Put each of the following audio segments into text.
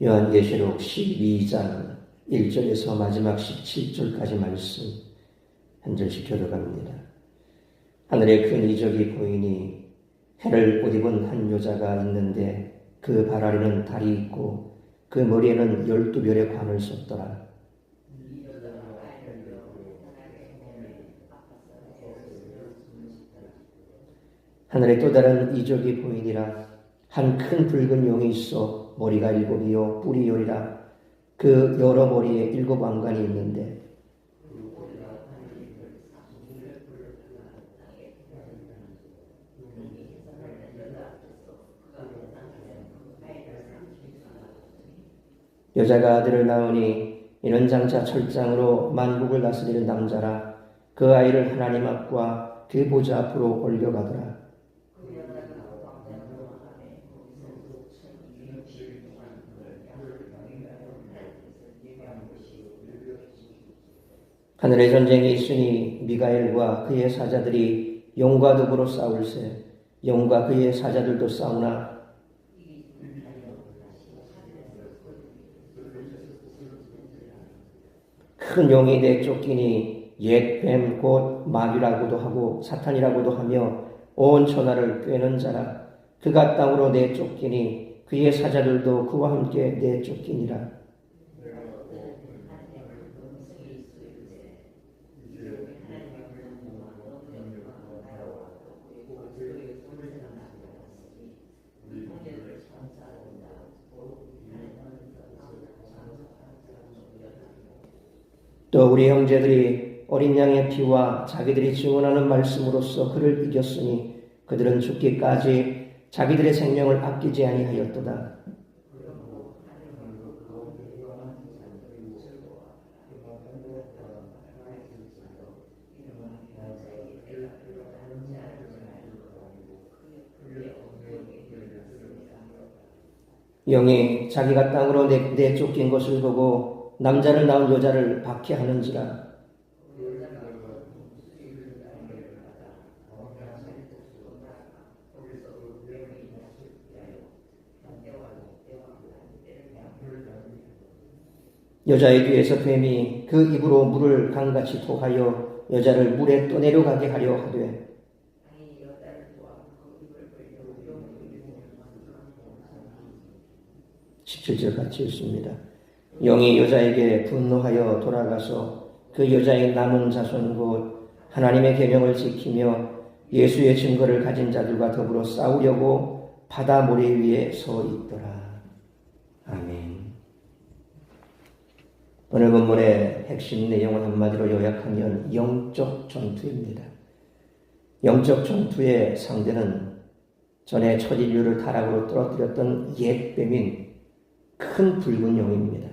요한계시록 12장 1절에서 마지막 17절까지 말씀 한 절씩 교도갑니다. 하늘에 큰 이적이 보이니 해를 옷 입은 한 여자가 있는데 그 발 아래는 달이 있고 그 머리에는 열두 별의 관을 썼더라. 하늘에 또 다른 이적이 보이니라 한 큰 붉은 용이 있어 머리가 일곱이요 뿔이 열이라. 그 여러 머리에 일곱 왕관이 있는데. 여자가 아들을 낳으니 이는 장차 철장으로 만국을 다스리는 남자라. 그 아이를 하나님 앞과 그 보좌 앞으로 올려가더라 하늘에 전쟁이 있으니 미가엘과 그의 사자들이 용과 더불어 싸울세 용과 그의 사자들도 싸우나? 큰 용이 내쫓기니 옛뱀 곧 마귀라고도 하고 사탄이라고도 하며 온 천하를 꿰는 자라. 그가 땅으로 내쫓기니 그의 사자들도 그와 함께 내쫓기니라 또 우리 형제들이 어린 양의 피와 자기들이 증언하는 말씀으로써 그를 이겼으니 그들은 죽기까지 자기들의 생명을 아끼지 아니하였도다. 영이 자기가 땅으로 내, 내쫓긴 것을 보고 남자를 낳은 여자를 박해하는지라 여자의 뒤에서 뱀이 그 입으로 물을 강같이 토하여 여자를 물에 떠내려가게 하려 하되 17절 같이 읽습니다. 영이 여자에게 분노하여 돌아가서 그 여자의 남은 자손 곧 하나님의 계명을 지키며 예수의 증거를 가진 자들과 더불어 싸우려고 바다 모래 위에 서 있더라. 아멘. 오늘 본문의 핵심 내용을 한마디로 요약하면 영적 전투입니다. 영적 전투의 상대는 전에 첫 인류를 타락으로 떨어뜨렸던 옛 뱀인 큰 붉은 영입니다.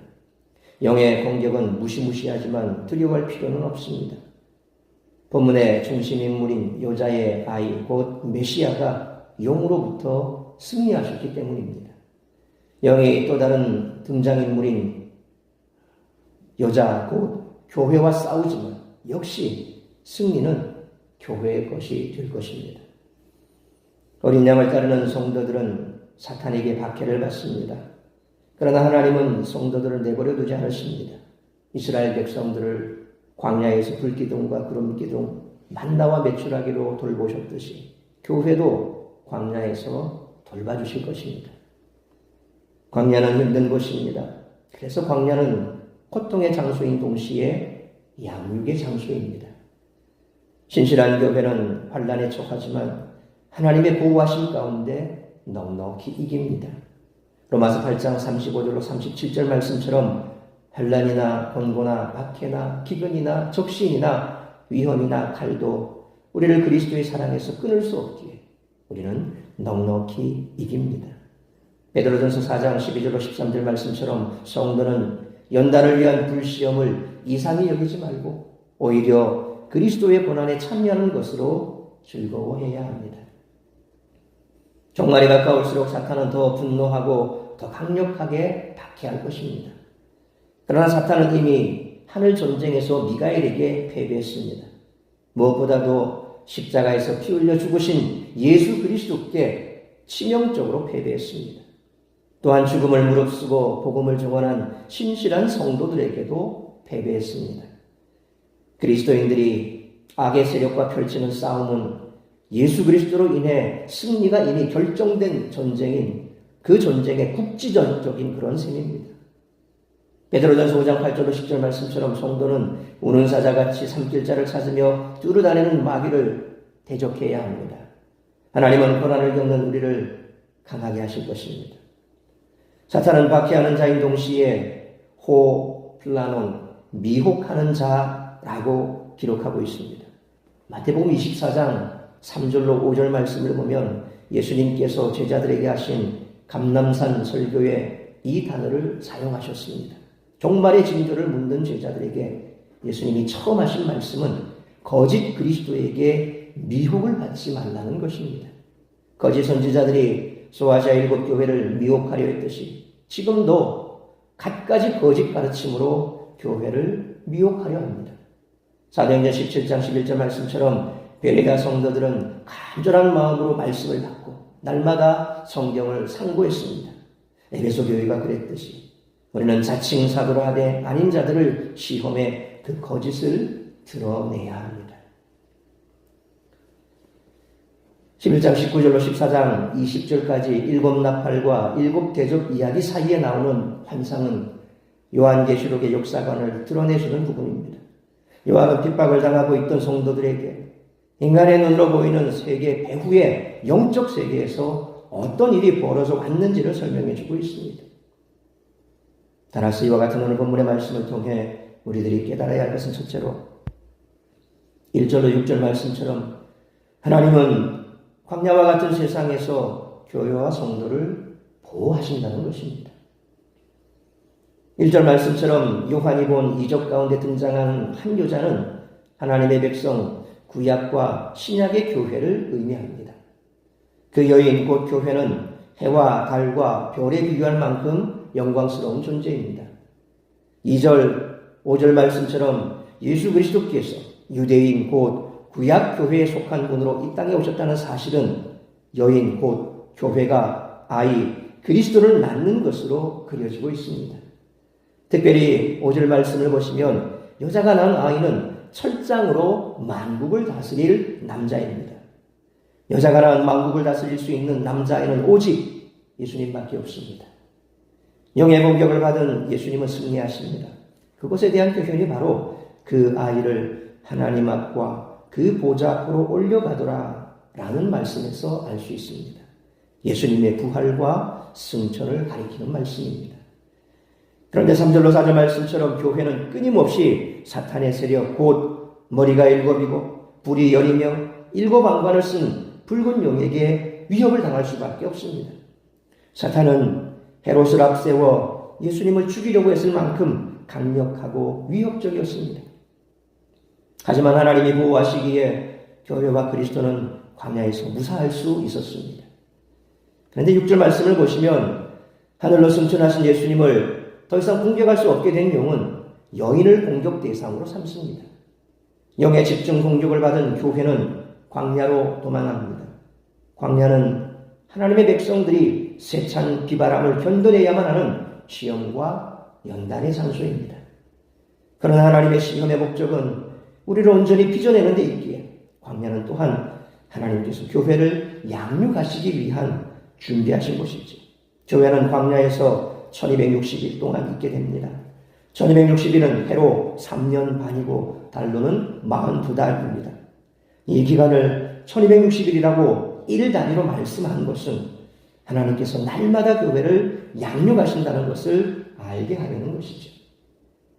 영의 공격은 무시무시하지만 두려워할 필요는 없습니다. 본문의 중심 인물인 여자의 아이 곧 메시아가 용으로부터 승리하셨기 때문입니다. 영의 또 다른 등장인물인 여자 곧 교회와 싸우지만 역시 승리는 교회의 것이 될 것입니다. 어린 양을 따르는 성도들은 사탄에게 박해를 받습니다. 그러나 하나님은 성도들을 내버려 두지 않으십니다. 이스라엘 백성들을 광야에서 불기둥과 구름기둥, 만나와 매출하기로 돌보셨듯이 교회도 광야에서 돌봐주실 것입니다. 광야는 힘든 곳입니다. 그래서 광야는 고통의 장소인 동시에 양육의 장소입니다. 신실한 교회는 환란에 처하지만 하나님의 보호하심 가운데 넉넉히 이깁니다. 로마서 8장 35절로 37절 말씀처럼 환란이나 권고나 박해나 기근이나 적신이나 위험이나 칼도 우리를 그리스도의 사랑에서 끊을 수 없기에 우리는 넉넉히 이깁니다. 베드로전서 4장 12절로 13절 말씀처럼 성도는 연단을 위한 불시험을 이상히 여기지 말고 오히려 그리스도의 고난에 참여하는 것으로 즐거워해야 합니다. 종말이 가까울수록 사탄은 더 분노하고 더 강력하게 박해할 것입니다. 그러나 사탄은 이미 하늘 전쟁에서 미가엘에게 패배했습니다. 무엇보다도 십자가에서 피 흘려 죽으신 예수 그리스도께 치명적으로 패배했습니다. 또한 죽음을 무릅쓰고 복음을 증언한 신실한 성도들에게도 패배했습니다. 그리스도인들이 악의 세력과 펼치는 싸움은 예수 그리스도로 인해 승리가 이미 결정된 전쟁인 그 전쟁의 국지전적인 그런 셈입니다. 베드로전서 5장 8절 10절 말씀처럼 성도는 우는 사자같이 삼킬자를 찾으며 뚫어다니는 마귀를 대적해야 합니다. 하나님은 고난을 겪는 우리를 강하게 하실 것입니다. 사탄은 박해하는 자인 동시에 호, 플라논, 미혹하는 자라고 기록하고 있습니다. 마태복음 24장 3절로 5절 말씀을 보면 예수님께서 제자들에게 하신 감남산 설교에 이 단어를 사용하셨습니다. 종말의 징조를 묻는 제자들에게 예수님이 처음 하신 말씀은 거짓 그리스도에게 미혹을 받지 말라는 것입니다. 거짓 선지자들이 소아시아 일곱 교회를 미혹하려 했듯이 지금도 갖가지 거짓 가르침으로 교회를 미혹하려 합니다. 사도행전 17장 11절 말씀처럼 베레가 성도들은 간절한 마음으로 말씀을 받고 날마다 성경을 상고했습니다. 에베소 교회가 그랬듯이 우리는 자칭 사도로 하되 아닌 자들을 시험해 그 거짓을 드러내야 합니다. 11장 19절로 14장 20절까지 일곱 나팔과 일곱 대적 이야기 사이에 나오는 환상은 요한계시록의 역사관을 드러내주는 부분입니다. 요한은 핍박을 당하고 있던 성도들에게 인간의 눈으로 보이는 세계 배후의 영적 세계에서 어떤 일이 벌어져 왔는지를 설명해 주고 있습니다. 다라스 이와 같은 오늘 본문의 말씀을 통해 우리들이 깨달아야 할 것은 첫째로 1절로 6절 말씀처럼 하나님은 광야와 같은 세상에서 교회와 성도를 보호하신다는 것입니다. 1절 말씀처럼 요한이 본 이적 가운데 등장한 한 여자는 하나님의 백성 구약과 신약의 교회를 의미합니다. 그 여인 곧 교회는 해와 달과 별에 비교할 만큼 영광스러운 존재입니다. 2절, 5절 말씀처럼 예수 그리스도께서 유대인 곧 구약 교회에 속한 분으로 이 땅에 오셨다는 사실은 여인 곧 교회가 아이 그리스도를 낳는 것으로 그려지고 있습니다. 특별히 5절 말씀을 보시면 여자가 낳은 아이는 철장으로 만국을 다스릴 남자입니다. 여자가 낳은 만국을 다스릴 수 있는 남자아이는 오직 예수님밖에 없습니다. 영의 공격을 받은 예수님은 승리하십니다. 그것에 대한 표현이 바로 그 아이를 하나님 앞과 그 보좌 앞으로 올려가더라 라는 말씀에서 알 수 있습니다. 예수님의 부활과 승천을 가리키는 말씀입니다. 그런데 3절로 4절 말씀처럼 교회는 끊임없이 사탄의 세력 곧 머리가 일곱이고 불이 열이며 일곱 왕관을 쓴 붉은 용에게 위협을 당할 수밖에 없습니다. 사탄은 헤롯을 앞세워 예수님을 죽이려고 했을 만큼 강력하고 위협적이었습니다. 하지만 하나님이 보호하시기에 교회와 그리스도는 광야에서 무사할 수 있었습니다. 그런데 6절 말씀을 보시면 하늘로 승천하신 예수님을 더 이상 공격할 수 없게 된 용은 여인을 공격 대상으로 삼습니다. 영의 집중 공격을 받은 교회는 광야로 도망합니다. 광야는 하나님의 백성들이 세찬 비바람을 견뎌내야만 하는 시험과 연단의 장소입니다. 그러나 하나님의 시험의 목적은 우리를 온전히 빚어내는 데 있기에 광야는 또한 하나님께서 교회를 양육하시기 위한 준비하신 곳이지. 교회는 광야에서 1260일 동안 있게 됩니다. 1260일은 해로 3년 반이고 달로는 42달입니다. 이 기간을 1260일이라고 일 단위로 말씀한 것은 하나님께서 날마다 교회를 양육하신다는 것을 알게 하려는 것이죠.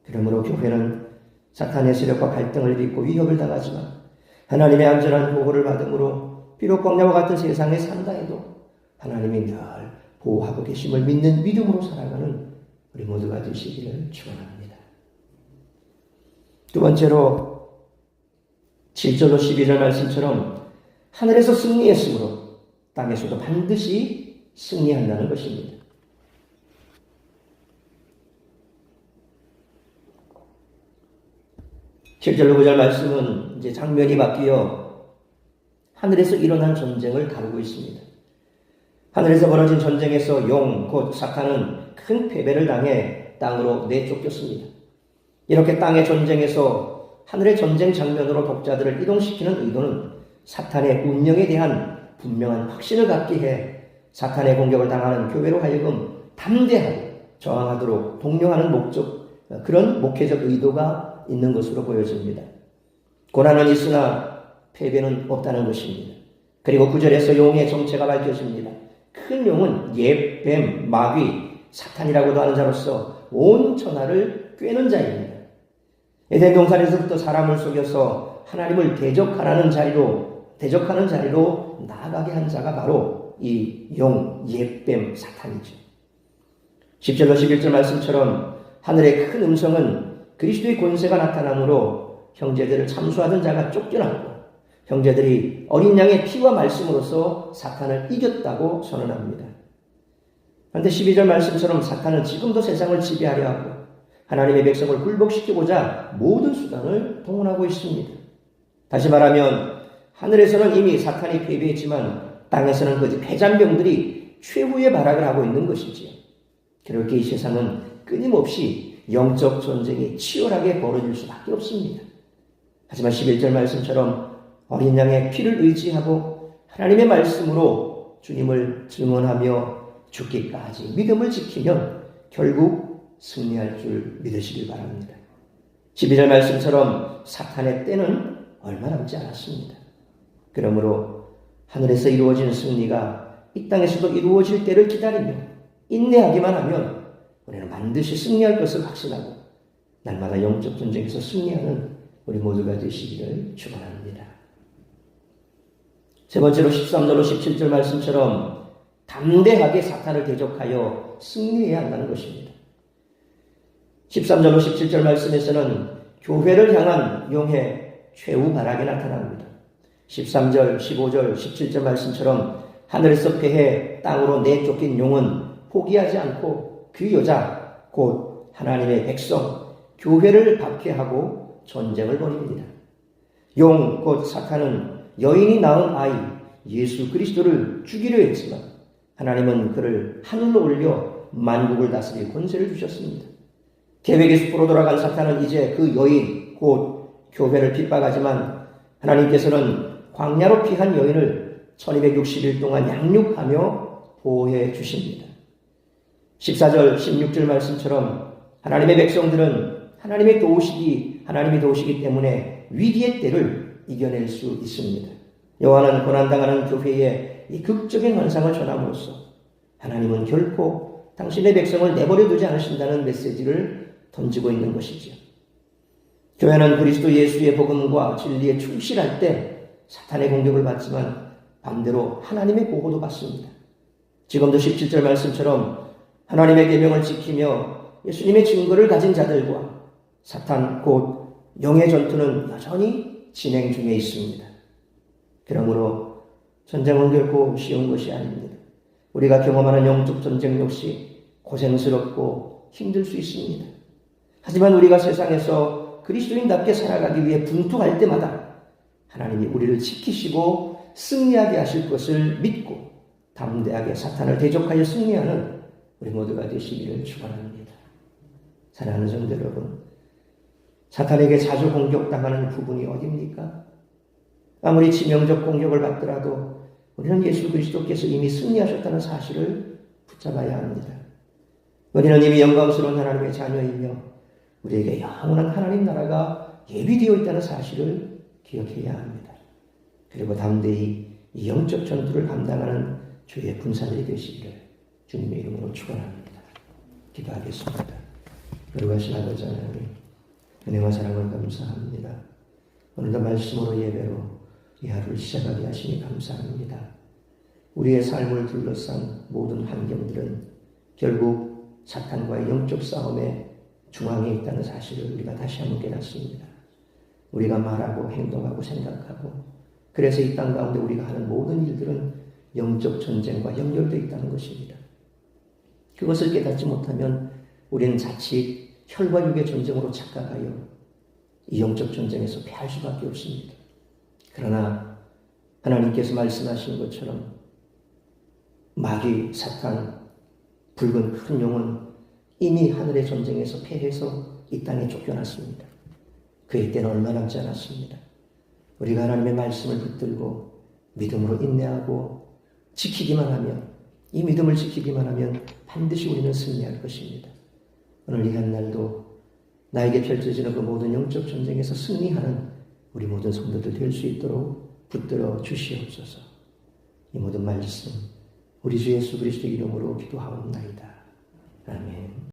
그러므로 교회는 사탄의 세력과 갈등을 빚고 위협을 당하지만 하나님의 안전한 보호를 받음으로 비록 광야와 같은 세상에 산다 해도 하나님이 늘 보호하고 계심을 믿는 믿음으로 살아가는 우리 모두가 되시기를 축원합니다. 두 번째로 7절로 12절 말씀처럼 하늘에서 승리했으므로 땅에서도 반드시 승리한다는 것입니다. 7절 9절 말씀은 이제 장면이 바뀌어 하늘에서 일어난 전쟁을 다루고 있습니다. 하늘에서 벌어진 전쟁에서 용, 곧 사탄은 큰 패배를 당해 땅으로 내쫓겼습니다. 이렇게 땅의 전쟁에서 하늘의 전쟁 장면으로 독자들을 이동시키는 의도는 사탄의 운명에 대한 분명한 확신을 갖게 해 사탄의 공격을 당하는 교회로 하여금 담대하게 저항하도록 독려하는 목적, 그런 목회적 의도가 있는 것으로 보여집니다. 고난은 있으나 패배는 없다는 것입니다. 그리고 구절에서 용의 정체가 밝혀집니다. 큰 용은 옛뱀, 마귀, 사탄이라고도 하는 자로서 온 천하를 꿰는 자입니다. 에덴 동산에서부터 사람을 속여서 하나님을 대적하라는 자리로 대적하는 자리로 나아가게 한 자가 바로 이 용, 옛뱀, 사탄이죠. 10절로 11절 말씀처럼 하늘의 큰 음성은 그리스도의 권세가 나타나므로 형제들을 참수하던 자가 쫓겨났고 형제들이 어린 양의 피와 말씀으로서 사탄을 이겼다고 선언합니다. 그런데 12절 말씀처럼 사탄은 지금도 세상을 지배하려 하고 하나님의 백성을 굴복시키고자 모든 수단을 동원하고 있습니다. 다시 말하면 하늘에서는 이미 사탄이 패배했지만 땅에서는 그 패잔병들이 최후의 발악을 하고 있는 것이지요. 그렇게 이 세상은 끊임없이 영적 전쟁이 치열하게 벌어질 수밖에 없습니다. 하지만 11절 말씀처럼 어린 양의 피를 의지하고 하나님의 말씀으로 주님을 증언하며 죽기까지 믿음을 지키면 결국 승리할 줄 믿으시길 바랍니다. 12절 말씀처럼 사탄의 때는 얼마 남지 않았습니다. 그러므로 하늘에서 이루어지는 승리가 이 땅에서도 이루어질 때를 기다리며 인내하기만 하면 우리는 반드시 승리할 것을 확신하고 날마다 영적 전쟁에서 승리하는 우리 모두가 되시기를 축원합니다. 세 번째로 13절로 17절 말씀처럼 담대하게 사탄을 대적하여 승리해야 한다는 것입니다. 13절로 17절 말씀에서는 교회를 향한 용의 최후 발악이 나타납니다. 13절, 15절, 17절 말씀처럼 하늘에서 패해 땅으로 내쫓긴 용은 포기하지 않고 그 여자, 곧 하나님의 백성, 교회를 박해하고 전쟁을 벌입니다. 용, 곧 사탄은 여인이 낳은 아이, 예수 그리스도를 죽이려 했지만 하나님은 그를 하늘로 올려 만국을 다스릴 권세를 주셨습니다. 계획의 숲으로 돌아간 사탄은 이제 그 여인, 곧 교회를 핍박하지만 하나님께서는 광야로 피한 여인을 1260일 동안 양육하며 보호해 주십니다. 14절, 16절 말씀처럼 하나님의 백성들은 하나님의 도우시기, 하나님이 도우시기 때문에 위기의 때를 이겨낼 수 있습니다. 요한은 고난당하는 교회에 이 극적인 환상을 전함으로써 하나님은 결코 당신의 백성을 내버려 두지 않으신다는 메시지를 던지고 있는 것이지요. 교회는 그리스도 예수의 복음과 진리에 충실할 때 사탄의 공격을 받지만 반대로 하나님의 보호도 받습니다. 지금도 17절 말씀처럼 하나님의 계명을 지키며 예수님의 증거를 가진 자들과 사탄 곧 영의 전투는 여전히 진행 중에 있습니다. 그러므로 전쟁은 결코 쉬운 것이 아닙니다. 우리가 경험하는 영적 전쟁 역시 고생스럽고 힘들 수 있습니다. 하지만 우리가 세상에서 그리스도인답게 살아가기 위해 분투할 때마다 하나님이 우리를 지키시고 승리하게 하실 것을 믿고 담대하게 사탄을 대적하여 승리하는 우리 모두가 되시기를 축원합니다. 사랑하는 성도 여러분, 사탄에게 자주 공격당하는 부분이 어디입니까? 아무리 치명적 공격을 받더라도 우리는 예수 그리스도께서 이미 승리하셨다는 사실을 붙잡아야 합니다. 우리는 이미 영광스러운 하나님의 자녀이며 우리에게 영원한 하나님 나라가 예비되어 있다는 사실을 기억해야 합니다. 그리고 담대히 이 영적 전투를 감당하는 주의 분사들이 되시기를 주님의 이름으로 축원합니다. 기도하겠습니다. 거룩하신 아버지 하나님 은혜와 사랑을 감사합니다. 오늘도 말씀으로 예배로 이 하루를 시작하게 하시니 감사합니다. 우리의 삶을 둘러싼 모든 환경들은 결국 사탄과의 영적 싸움의 중앙에 있다는 사실을 우리가 다시 한번 깨닫습니다. 우리가 말하고 행동하고 생각하고 그래서 이 땅 가운데 우리가 하는 모든 일들은 영적 전쟁과 연결되어 있다는 것입니다. 그것을 깨닫지 못하면 우리는 자칫 혈과 육의 전쟁으로 착각하여 이 영적 전쟁에서 패할 수밖에 없습니다. 그러나 하나님께서 말씀하신 것처럼 마귀, 사탄, 붉은 큰 용은 이미 하늘의 전쟁에서 패해서 이 땅에 쫓겨났습니다. 그의 때는 얼마 남지 않았습니다. 우리가 하나님의 말씀을 붙들고 믿음으로 인내하고 지키기만 하면 이 믿음을 지키기만 하면 반드시 우리는 승리할 것입니다. 오늘 이 한날도 나에게 펼쳐지는 그 모든 영적 전쟁에서 승리하는 우리 모든 성도들 될 수 있도록 붙들어 주시옵소서. 이 모든 말씀 우리 주 예수 그리스도 이름으로 기도하옵나이다. 아멘.